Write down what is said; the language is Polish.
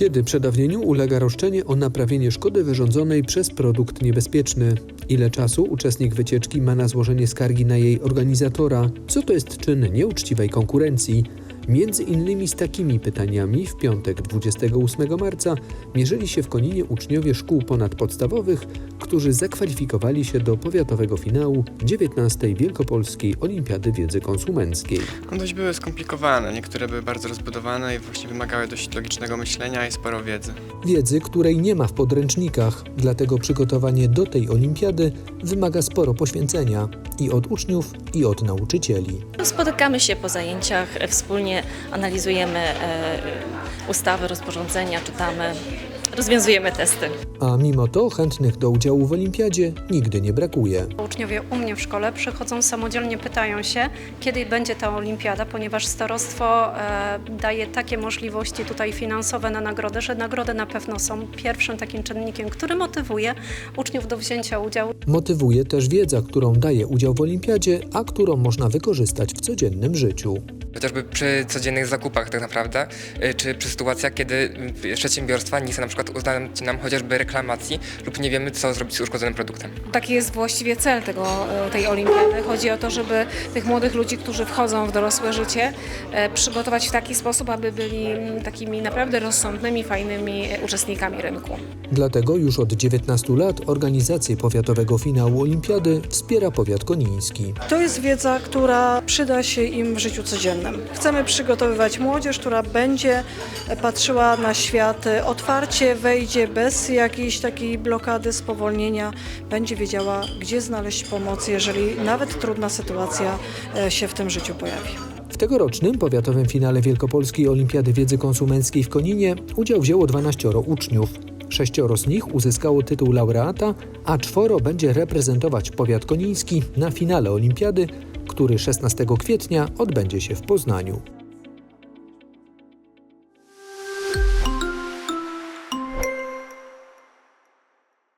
Kiedy przedawnieniu ulega roszczenie o naprawienie szkody wyrządzonej przez produkt niebezpieczny? Ile czasu uczestnik wycieczki ma na złożenie skargi na jej organizatora? Co to jest czyn nieuczciwej konkurencji? Między innymi z takimi pytaniami w piątek 28 marca mierzyli się w Koninie uczniowie szkół ponadpodstawowych, którzy zakwalifikowali się do powiatowego finału 19. Wielkopolskiej Olimpiady Wiedzy Konsumenckiej. No dość były skomplikowane, niektóre były bardzo rozbudowane i właśnie wymagały dość logicznego myślenia i sporo wiedzy. Wiedzy, której nie ma w podręcznikach, dlatego przygotowanie do tej olimpiady wymaga sporo poświęcenia i od uczniów, i od nauczycieli. Spotykamy się po zajęciach, e, analizujemy e, ustawy, rozporządzenia, czytamy, rozwiązujemy testy. A mimo to chętnych do udziału w olimpiadzie nigdy nie brakuje. Uczniowie u mnie w szkole przychodzą samodzielnie, pytają się, kiedy będzie ta olimpiada, ponieważ starostwo e, daje takie możliwości tutaj finansowe na nagrody, że nagrody na pewno są pierwszym takim czynnikiem, który motywuje uczniów do wzięcia udziału. Motywuje też wiedza, którą daje udział w olimpiadzie, a którą można wykorzystać w codziennym życiu. Chociażby przy codziennych zakupach tak naprawdę, y, czy przy sytuacjach, kiedy y, przedsiębiorstwa nie chcą na przykład uznać nam chociażby reklamacji lub nie wiemy, co zrobić z uszkodzonym produktem. Taki jest właściwie cel tego, e, tej olimpiady. Chodzi o to, żeby tych młodych ludzi, którzy wchodzą w dorosłe życie, przygotować w taki sposób, aby byli mm, takimi naprawdę rozsądnymi, fajnymi uczestnikami rynku. Dlatego już od 19 lat organizację powiatowego finału olimpiady wspiera powiat koniński. To jest wiedza, która przyda się im w życiu codziennym. Chcemy przygotowywać młodzież, która będzie patrzyła na świat otwarcie, wejdzie bez jakiejś takiej blokady, spowolnienia, będzie wiedziała, gdzie znaleźć pomoc, jeżeli nawet trudna sytuacja e, się w tym życiu pojawi. W tegorocznym powiatowym finale Wielkopolskiej Olimpiady Wiedzy Konsumenckiej w Koninie udział wzięło 12 uczniów. Sześcioro z nich uzyskało tytuł laureata, a czworo będzie reprezentować powiat koniński na finale olimpiady, który 16 kwietnia odbędzie się w Poznaniu.